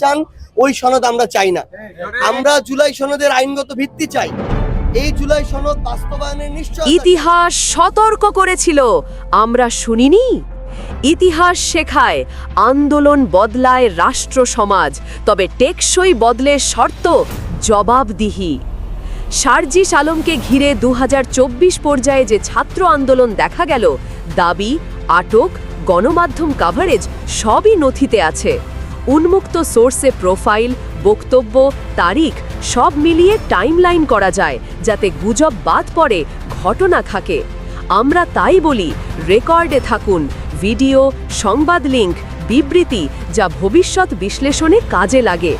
চান, ওই সনদ আমরা চাই না। আমরা জুলাই সনদের আইনগত ভিত্তি চাই। এই জুলাই সনদ বাস্তবায়নের নিশ্চয় ইতিহাস সতর্ক করেছিল, আমরা শুনিনি। ইতিহাস শেখায়, আন্দোলন বদলায় রাষ্ট্র সমাজ, তবে টেকসই বদলের শর্ত জবাবদিহি। সার্জিস আলমকে ঘিরে দু হাজার চব্বিশ পর্যায়ে যে ছাত্র আন্দোলন দেখা গেল, দাবি, আটক, গণমাধ্যম কাভারেজ সবই নথিতে আছে। উন্মুক্ত সোর্সে প্রোফাইল, বক্তব্য, তারিখ সব মিলিয়ে টাইমলাইন করা যায়, যাতে গুজব বাদ পড়ে, ঘটনা থাকে আমরা তাই বলি, রেকর্ডে থাকুন, ভিডিও, সংবাদ লিঙ্ক বিবৃতি, যা ভবিষ্যৎ বিশ্লেষণে কাজে লাগে।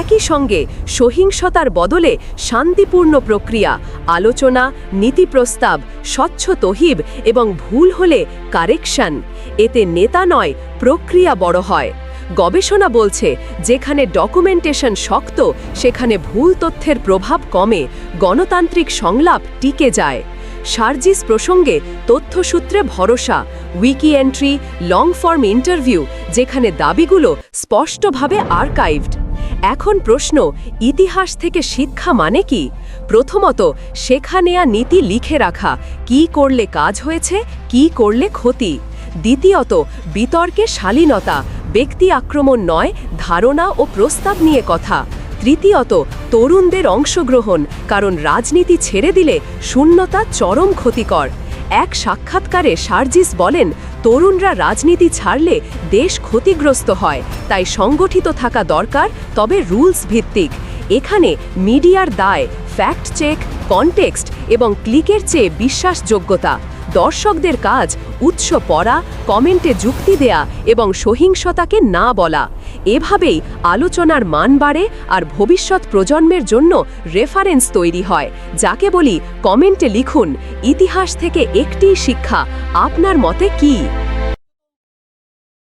একই সঙ্গে সহিংসতার বদলে শান্তিপূর্ণ প্রক্রিয়া, আলোচনা, নীতি প্রস্তাব, স্বচ্ছ তহিব এবং ভুল হলে কারেকশন। এতে নেতা নয়, প্রক্রিয়া বড় হয়। গবেষণা বলছে, যেখানে ডকুমেন্টেশন শক্ত, সেখানে ভুল তথ্যের প্রভাব কমে, গণতান্ত্রিক সংলাপ টিকে যায়। সার্জিস প্রসঙ্গে তথ্যসূত্রে ভরসা, wiki entry, long form interview, যেখানে দাবিগুলো স্পষ্টভাবে আর্কাইভড। এখন প্রশ্ন, ইতিহাস থেকে শিক্ষা মানে কি? প্রথমত, শেখা নেয়া নীতি লিখে রাখা, কি করলে কাজ হয়েছে, কি করলে ক্ষতি? দ্বিতীয়ত, বিতর্কে শালীনতা ব্যক্তি আক্রমণ নয়, ধারণা ও প্রস্তাব নিয়ে কথা। তৃতীয়ত, তরুণদের অংশগ্রহণ, কারণ রাজনীতি ছেড়ে দিলে শূন্যতা চরম ক্ষতিকর। এক সাক্ষাৎকারে সার্জিস বলেন, তরুণরা রাজনীতি ছাড়লে দেশ ক্ষতিগ্রস্ত হয়, তাই সংগঠিত থাকা দরকার, তবে রুলস ভিত্তিক। এখানে মিডিয়ার দায়, ফ্যাক্ট চেক, কনটেক্সট এবং ক্লিকের চেয়ে বিশ্বাসযোগ্যতা। দর্শকদের কাজ, উৎস পড়া, কমেন্টে যুক্তি দেয়া এবং সহিংসতাকে না বলা। এভাবেই আলোচনার মান বাড়ে আর ভবিষ্যৎ প্রজন্মের জন্য রেফারেন্স তৈরি হয়। যাকে বলি, কমেন্টে লিখুন, ইতিহাস থেকে একটি শিক্ষা, আপনার মতে কী?